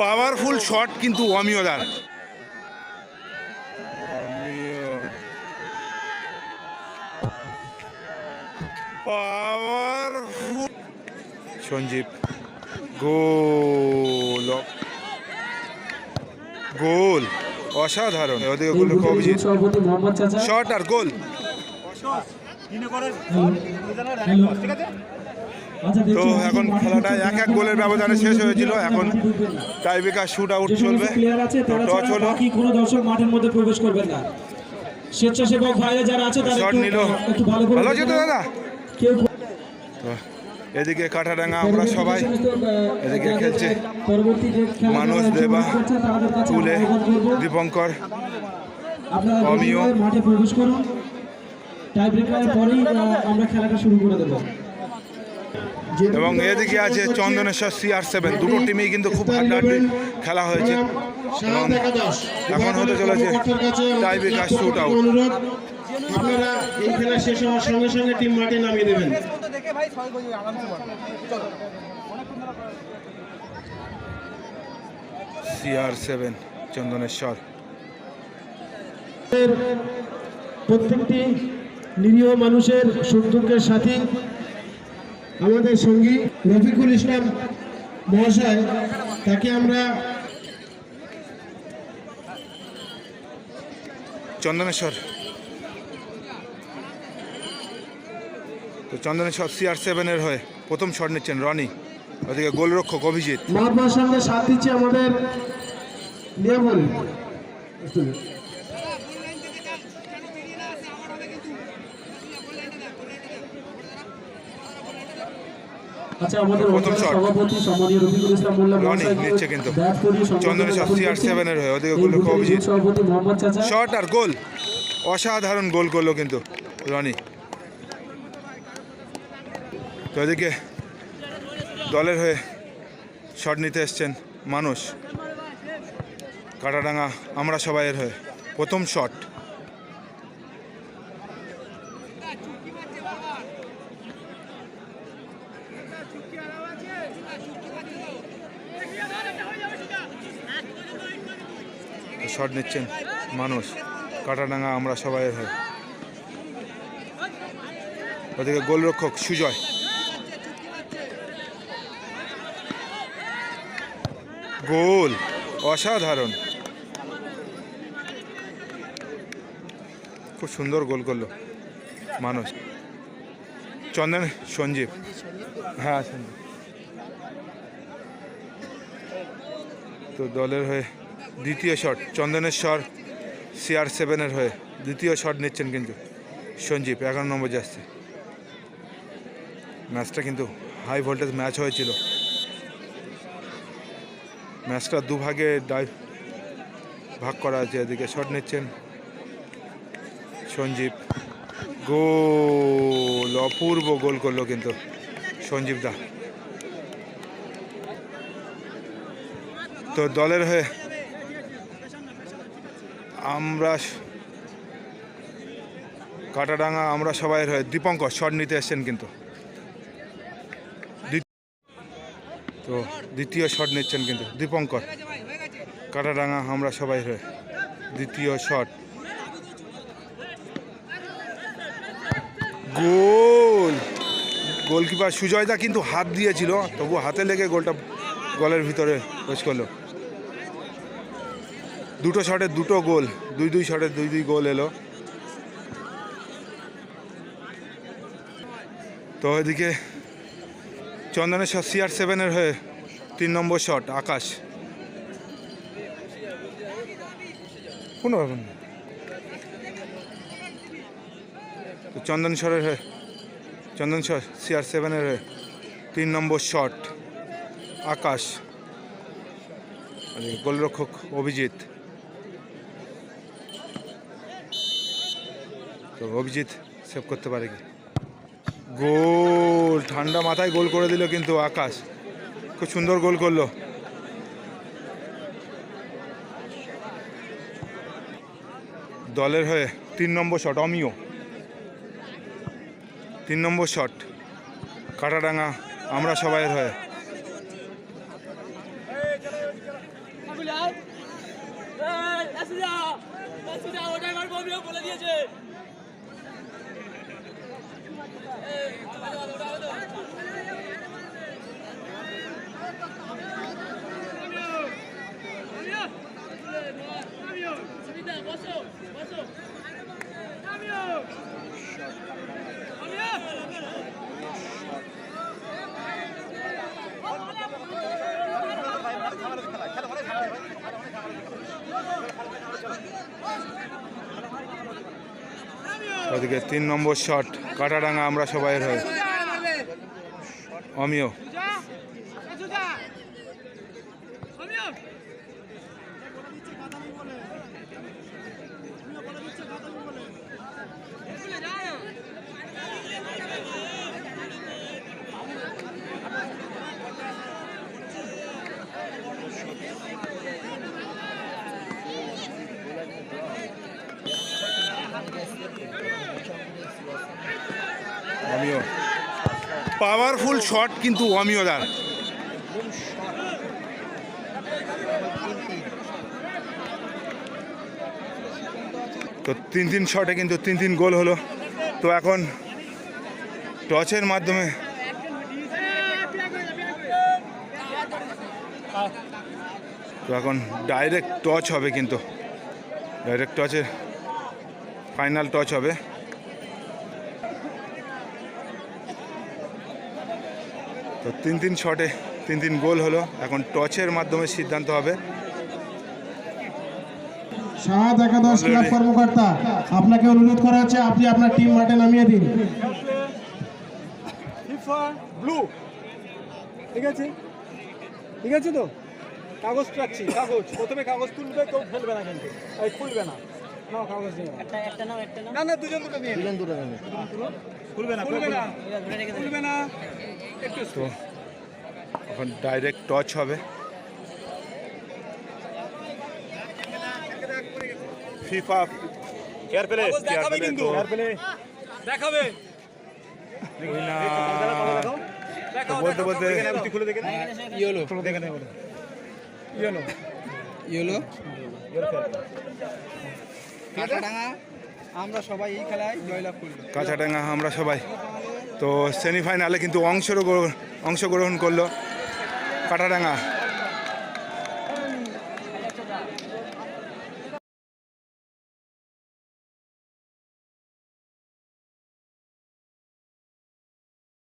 Powerful shot কিন্তু অমিয়দার powerful Sanjeev goal. Goal অসাধারণ। Shot আর গোল। আচ্ছা তো এখন খেলাটা এক এক গোলের ব্যবধানে শেষ হয়েছিল। এখন টাইব্রেকার শুট আউট চলবে। টচ হলো। কোনো দর্শক মাঠের মধ্যে প্রবেশ করবেন না। স্বেচ্ছাসেবক ভাইরা যারা আছে তারা একটু- ভালো করে ভালো দাদা? কেউ এদিকে কাঠাডাঙ্গা আমরা সবাই এদিকে খেলছে। মানুষ দেবা করব। দীপঙ্কর অমিয়। মাঠে প্রবেশ করুন। টাই ব্রেকারের পরেই আমরা খেলাটা শুরু করে দেবো। এবং এদিকে আছে চন্দনেশ্বর সি আর সেভেন দুটো টিমেই কিন্তু খুব হাড্ডাহাড্ডি খেলা হয়েছে। এবং এখন হতে চলেছে টাইব্রেকার শুট আউট আপনারা এই খেলা শেষ হওয়ার সঙ্গে সঙ্গে টিম মাঠে নামিয়ে দেবেন। CR seven Chandaneshwar. প্রত্যেকটি নিরীহ মানুষের সুখ দুঃখের সাথী আমাদের সঙ্গী রফিকুল ইসলাম মহাশয় তাকে আমরা চন্দনেশ্বর। তো চন্দনেশ্বর সিআর সেভেনের হয়ে প্রথম শট নিচ্ছেন রনি ওদিকে গোলরক্ষক অভিজিৎ। মহাত্মার সঙ্গে সাথ দিচ্ছে আমাদের নিয়ামল আচ্ছা আমাদের প্রথম অঞ্চলের shot। সভাপতি সম্মানীয় রফিকুল ইসলাম মোল্লা রনি নিচ্ছে কিন্তু। ব্যাট করিয়ে সম্মানিত চন্দনেশ্বর জ্ঞাপন CR7 করছেন। এর হয়ে, ওদিকে এই গোলরক্ষক বুথের অভিজিৎ। সভাপতি মোহাম্মদ চাচা শট আর গোল অসাধারণ গোল করল কিন্তু রনি তো এদিকে দলের হয়ে শট নিতে এসছেন মানুষ কাটাডাঙ্গা আমরা সবাইয়ের হয়ে প্রথম শট শট নিচ্ছেন মানুষ। কাটাডাঙ্গা আমরা সবাইয়ের হয়ে ওদিকে গোলরক্ষক সুজয়। গোল, অসাধারণ। খুব সুন্দর গোল করল মানুষ। চন্দন, সঞ্জীব। হ্যাঁ তো দলের হয়ে দ্বিতীয় শট, চন্দনেশ্বর সিআর সেভেনের হয়ে দ্বিতীয় শট নিচ্ছেন কিন্তু সঞ্জীব, এগারো নম্বর যাচ্ছে ম্যাচটা কিন্তু হাই ভোল্টেজ ম্যাচ হয়েছিল। ম্যাচটা দুভাগে ডাই ভাগ করা আছে, এদিকে শট নিচ্ছেন সঞ্জীব। গোল, অপূর্ব গোল করল কিন্তু সঞ্জীব দা। তো দলের হয়ে আমরা কাটাডাঙ্গা আমরা সবাই হয়ে দীপঙ্কর, শট নিতে এসছেন কিন্তু। তো দ্বিতীয় শট নিচ্ছেন কিন্তু, দীপঙ্কর। কাটাডাঙ্গা আমরা সবাই হয়ে দ্বিতীয় শট। গোল! গোলকিপার সুজয়দা কিন্তু হাত দিয়েছিল তবু হাতে লেগে গোলটা গলের ভিতরে প্রবেশ করল। দুটো শটে দুটো গোল, দুই দুই শটে দুই দুই গোল এলো। তো এদিকে চন্দনের চন্দনেশ্বর সিআর সেভেনের হয়ে তিন নম্বর শট আকাশ। কোনো ব্যাপার না তো চন্দনেশ্বরের হয়ে চন্দনেশ্বর সিআর সেভেনের হয়ে তিন নম্বর শট আকাশ। গোলরক্ষক অভিজিৎ। তো অভিজিৎ সেভ করতে পারে কি? গোল, ঠান্ডা মাথায় গোল করে দিল কিন্তু আকাশ। খুব সুন্দর গোল করল। দলের হয়ে তিন নম্বর শট অমিও তিন নম্বর শট কাটাডাঙ্গা, আমরা সবাইয়ের হয়ে। বলে দিয়েছে। ¡Vamos, vamos, vamos! ওদিকে তিন নম্বর শট কাটাডাঙ্গা আমরা সবাই হয়। অমিয়। অমিয় পাওয়ারফুল শট কিন্তু অমিয় দার তো তিন তিন শটে কিন্তু তিন তিন গোল হলো। তো এখন টচের মাধ্যমে তো এখন ডাইরেক্ট টচ হবে কিন্তু। ডাইরেক্ট টচের ফাইনাল টচ হবে। তো তিন তিন শটে তিন তিন গোল হলো। এখন টচের মাধ্যমে সিদ্ধান্ত হবে। সাত একাদশ ক্লাব কর্মকর্তা আপনাকে অনুরোধ করা হচ্ছে আপনি আপনার টিম মাঠে নামিয়ে দিন। ব্লু ঠিক আছে? ঠিক আছে তো? কাগজ রাখছি কাগজ। প্রথমে কাগজ তুলবে কেউ ফেলবে না কিন্তু। এই খুলবে না। নাও কাগজ নিয়ে নাও। না না দুজন দুটো নিয়ে দুজন দুটো নিয়ে খুলবে না খুলবে না। খুলবে না। একটু তো এখন ডাইরেক্ট টচ হবে। ফিফা কেয়ার পেলে দেখাবে কিন্তু। কেয়ার পেলে দেখাবে। বলতে বলতে তুই খুলে দেখে ইয়েলো খুলে দেখে নে। বলে ইয়েলো ইয়েলো কাটাডাঙ্গা আমরা সবাই এই খেলায় জয়লাভ করি। কাঁচাডাঙ্গা আমরা সবাই। তো সেমিফাইনালে কিন্তু অংশগ্রহণ অংশগ্রহণ করল কাটাডাঙ্গা।